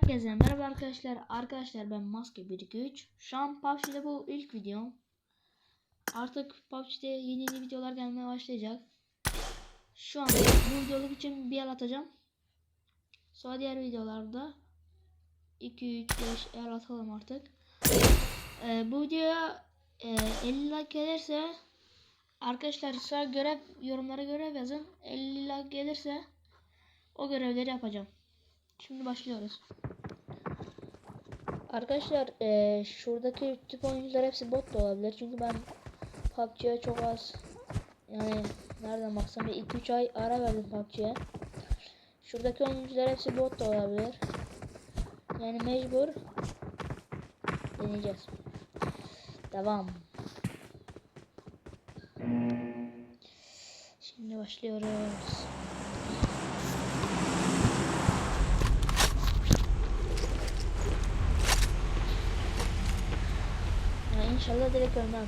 Herkese merhaba arkadaşlar. Arkadaşlar ben Maske 123. Şu an PUBG'de bu ilk videom. Artık PUBG'de yeni yeni videolar gelmeye başlayacak. Şu an bu videoluk için bir yer atacağım. Sonra diğer videolarda 2 3 5 yer atalım artık. Ee, bu videoya e, 50 like gelirse arkadaşlar sonra görev yorumlara görev yazın. 50 like gelirse o görevleri yapacağım. Şimdi başlıyoruz. Arkadaşlar eee, şuradaki tip oyuncular hepsi bot da olabilir. Çünkü ben PUBG'ye çok az yani nereden baksam bir 2-3 ay ara verdim PUBG'ye. Şuradaki oyuncular hepsi bot da olabilir. Yani mecbur deneyeceğiz. Devam. Şimdi başlıyoruz. İnşallah direkt ölmem.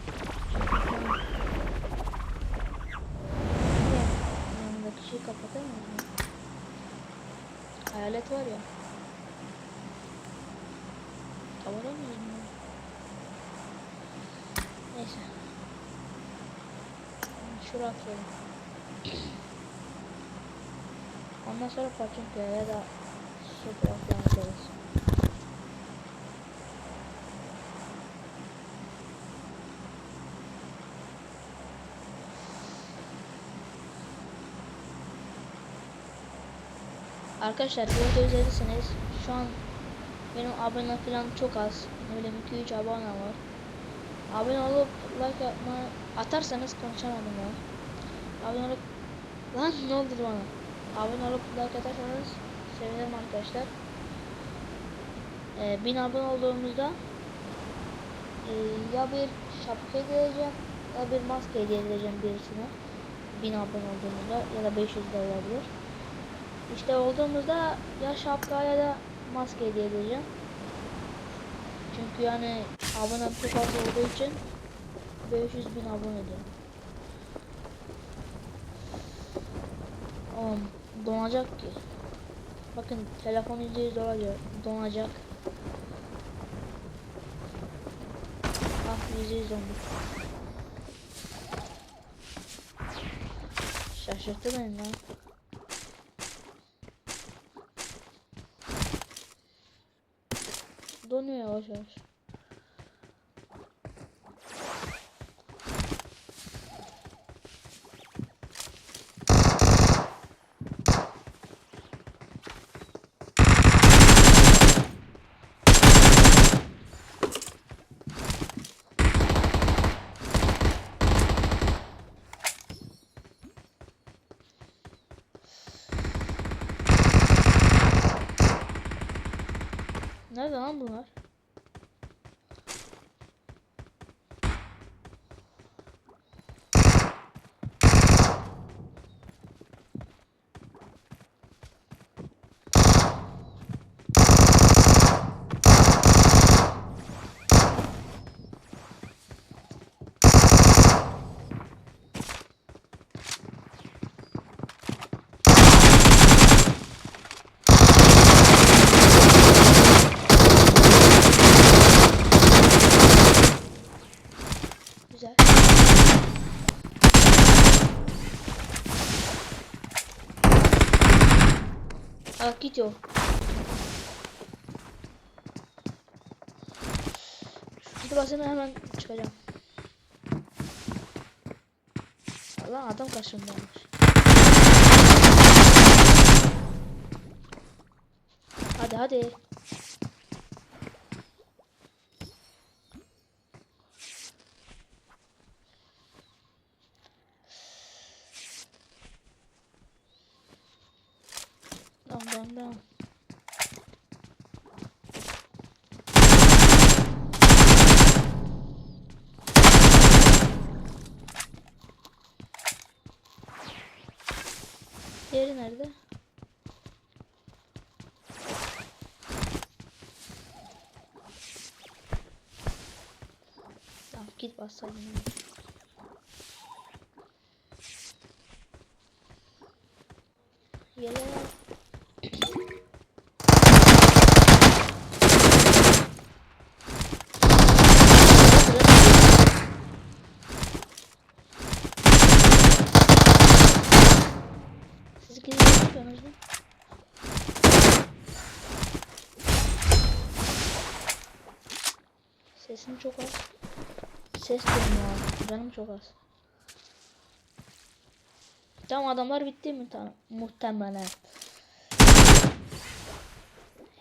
Yanındaki şeyi kapatır mı? Hayalet var ya. Tavana mı yiyeyim Neyse. Şuraya atıyorum. Ondan sonra Pachinko ya da Super falan atarız. Arkadaşlar bu videoyu izlediyseniz şu an benim abone falan çok az. Ne bileyim 2-3 abone var. Abone olup like yapma atarsanız konuşamadım ya. Abone olup lan ne oldu bana? Abone olup like atarsanız sevinirim arkadaşlar. Ee, 1000 abone olduğumuzda e, ya bir şapka edeceğim ya bir maske hediye edeceğim birisine. 1000 abone olduğumuzda ya da 500 de olabilir. İşte olduğumuzda ya şapka ya da maske hediye edeceğim. Çünkü yani abone çok fazla olduğu için 500 bin abone diyor. Oğlum donacak ki. Bakın telefon %100 dolanıyor. Donacak. Ah %100 dondu. Şaşırttı beni lan. Donuyor yavaş yavaş. Nerede lan bunlar? Güzel. Gidiyor. Şurada basın hemen çıkacağım. Allah adam karşımdaymış. Hadi hadi. Tamam. Diğeri nerede? Tamam git bassaydın. Yele. yapıyorsunuz lan? Sesim çok az. Ses duymuyor. Canım çok az. Tamam adamlar bitti mi? Tamam. Muhtemelen.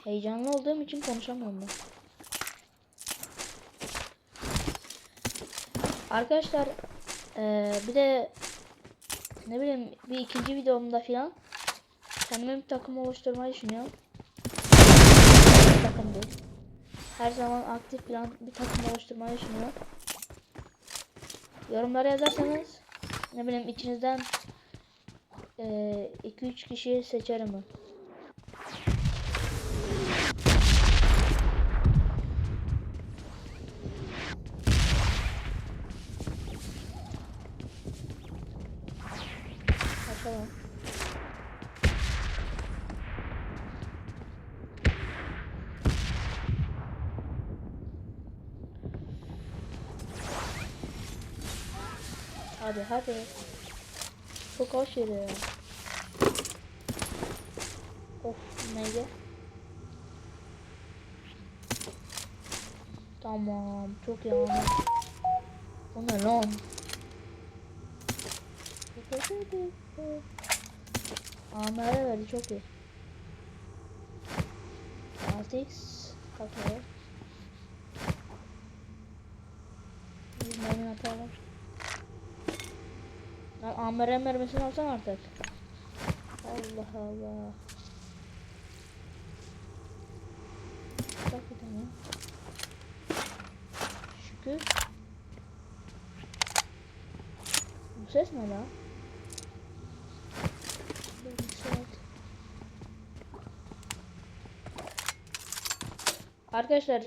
Heyecanlı olduğum için konuşamıyorum ben. Arkadaşlar eee, bir de ne bileyim bir ikinci videomda filan kendime bir takım oluşturmayı düşünüyorum. Bir takım değil. Her zaman aktif plan bir takım oluşturmayı düşünüyorum. Yorumlara yazarsanız ne bileyim içinizden 2-3 kişiyi seçerim ben. Bakalım. Hadi hadi. Çok aşırı ya. Of neydi? Tamam çok ama. Bu ne lan? Amere verdi çok iyi. 6x takıyor. Biz mermi atalım. Lan amere mermisini alsam artık. Allah Allah. Şükür. Bu ses ne lan? Arkadaşlar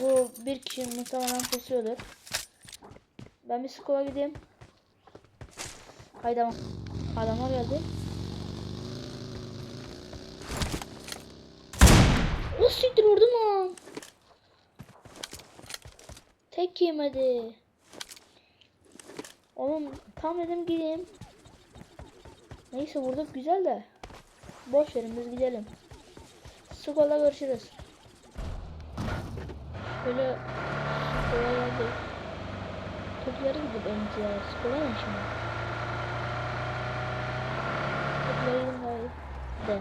bu bir kişi muhtemelen pusuyordur. Ben bir skola gideyim. Haydi adam. Adamlar geldi. O siktir vurdu mu? Tek yemedi. Oğlum tam dedim gideyim. Neyse vurduk güzel de. Boş verin biz gidelim. Skola görüşürüz. Böyle skola geldi. Topları gidip önce. Skola ne şimdi? Topları gidip hayır. Şey.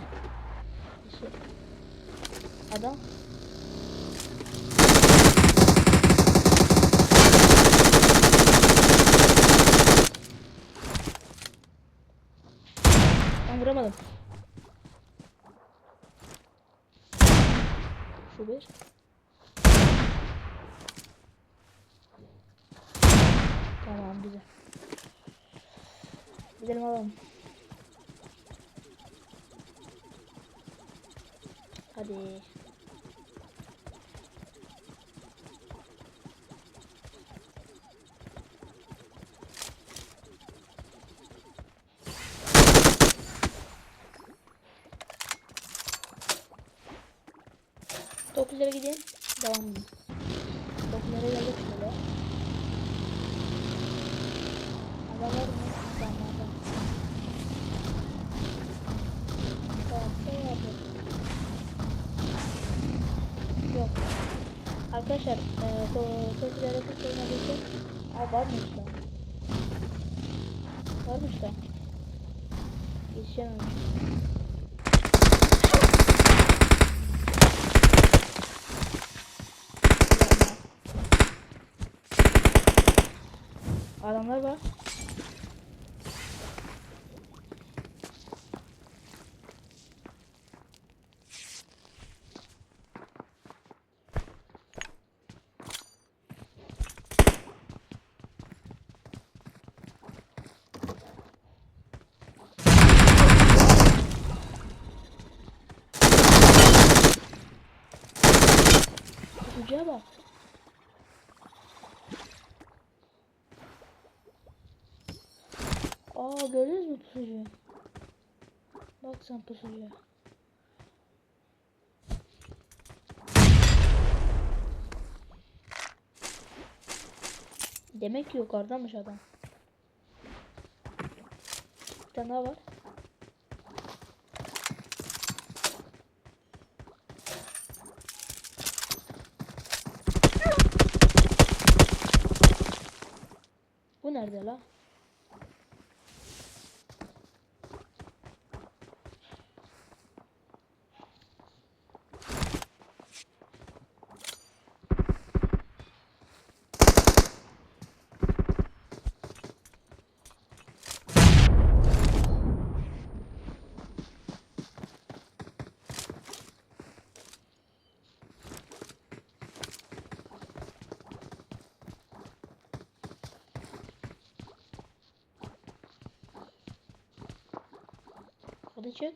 Adam. Ben vuramadım. Şu bir. Tamam güzel. Gidelim alalım. Hadi. Dokuzlara gideyim. Devam edeyim. Dokuzlara geldik şöyle. Adam var mı? Adam Arkadaşlar, e, dokuzlara kısılmadığı için Aa varmış da. Varmış da. Yetişememiş. Adamlar var. Kutucuğa bak. Aa gördünüz mü pusucuyu? Bak sen pusucuya. Demek ki yukarıdamış adam. Bir tane daha var. Nerede la? Hadi çık.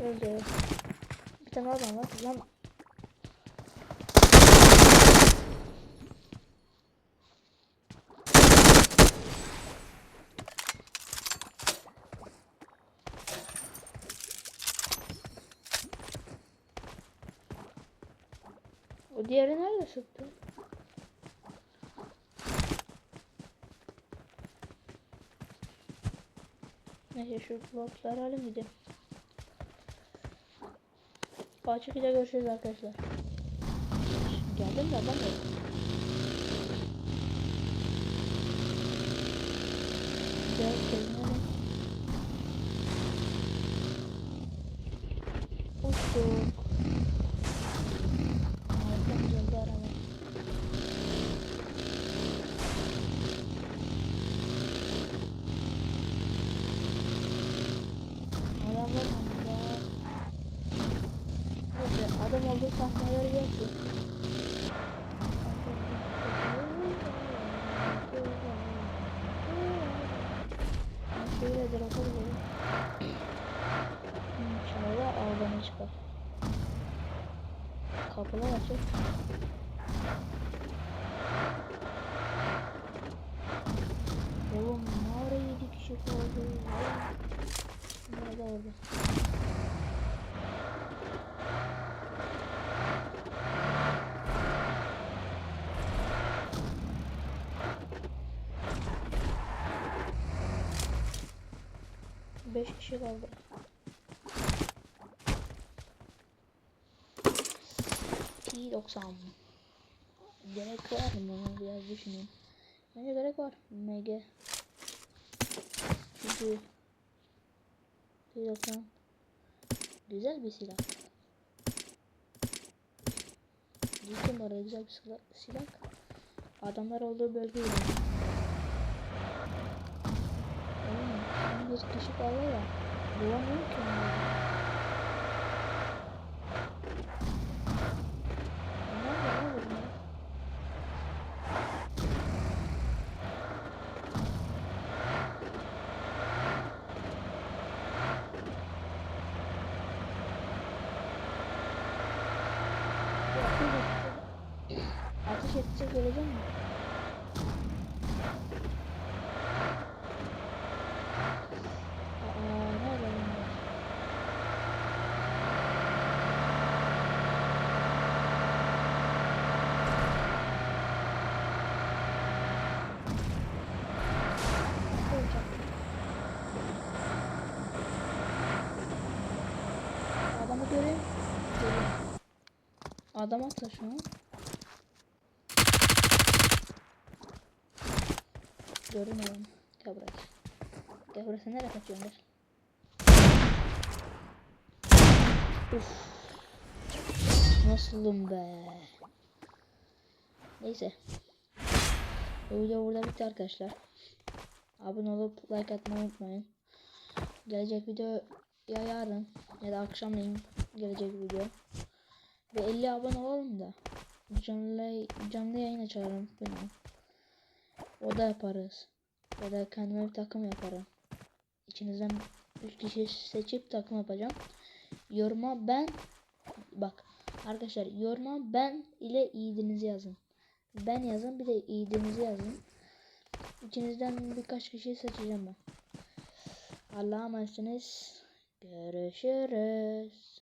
Öldü. Bir tane adam var. Lan o diğeri nerede sıktı? Neyse şu blokları alayım gideyim. Açık ile görüşürüz arkadaşlar. Geldim de adam yok. Gel Suyla drop'a gidelim. Şöyle arabanı çıkar. Kapılar açık. Oğlum mağarayı küçük oldu. Nerede oldu? 5 kişi kaldı. P90 Gerek var mı? Biraz düşünün. Bence gerek var. MG Çünkü P90 Güzel bir silah. Bir numara güzel bir silah. Adamlar olduğu bölgeyi Bir kişi kaldı ya. Bulamıyorum ki onları. Ateş edecek gelecek mi? Aa, nerede bunlar? Olacak. Adamı göreyim. Göreyim. Adam atla şu an. Gördüm adamı. Gel buraya. Gel buraya sen nereye kaçıyorsun gel. Uf. Nasılım be. Neyse. Bu video burada bitti arkadaşlar. Abone olup like atmayı unutmayın. Gelecek video ya yarın ya da akşamleyin gelecek video. Ve 50 abone olalım da canlı, canlı yayın açarım bilmem. O da yaparız. Ya da kendime bir takım yaparım. İçinizden 3 kişi seçip takım yapacağım. Yoruma ben bak arkadaşlar yoruma ben ile iyiliğinizi yazın. Ben yazın bir de iyiliğinizi yazın. İçinizden birkaç kişi seçeceğim ben. Allah'a emanetsiniz. Görüşürüz.